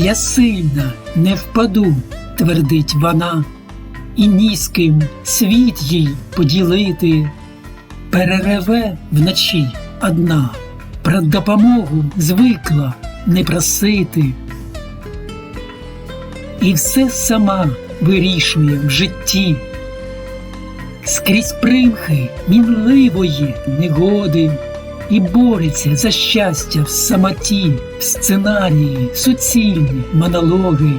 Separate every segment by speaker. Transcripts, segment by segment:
Speaker 1: Я сильна, не впаду, твердить вона, і ні з ким світ їй поділити. Перереве вночі одна, про допомогу звикла не просити. І все сама вирішує в житті. Скрізь примхи мінливої негоди і бореться за щастя в самоті, в сценарії, суцільні монологи.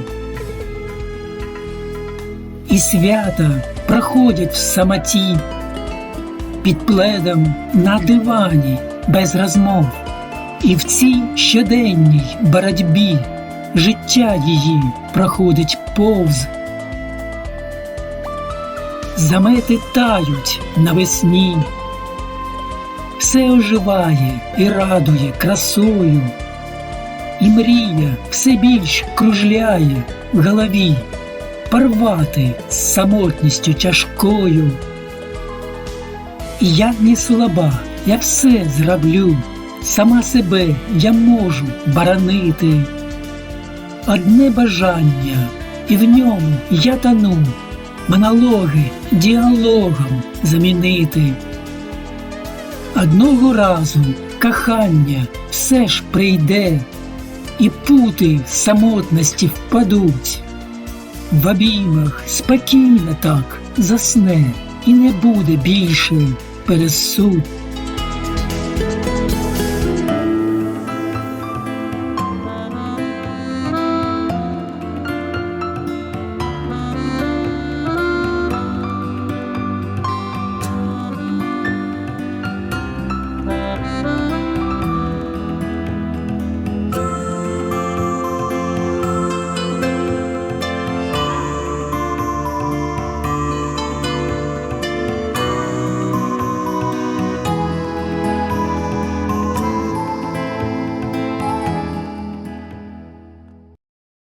Speaker 1: І свята проходять в самоті, під пледом на дивані без розмов, і в цій щоденній боротьбі життя її проходить повз. Замети тають навесні, все оживає і радує красою, і мрія все більш кружляє в голові, порвати з самотністю тяжкою. Я не слаба, я все зроблю, сама себе я можу боронити. Одне бажання, і в ньому я тону, монологи діалогом замінити. Одного разу кохання все ж прийде, і пути самотності впадуть. В обіймах спокійно так засне, і не буде більше пересуд.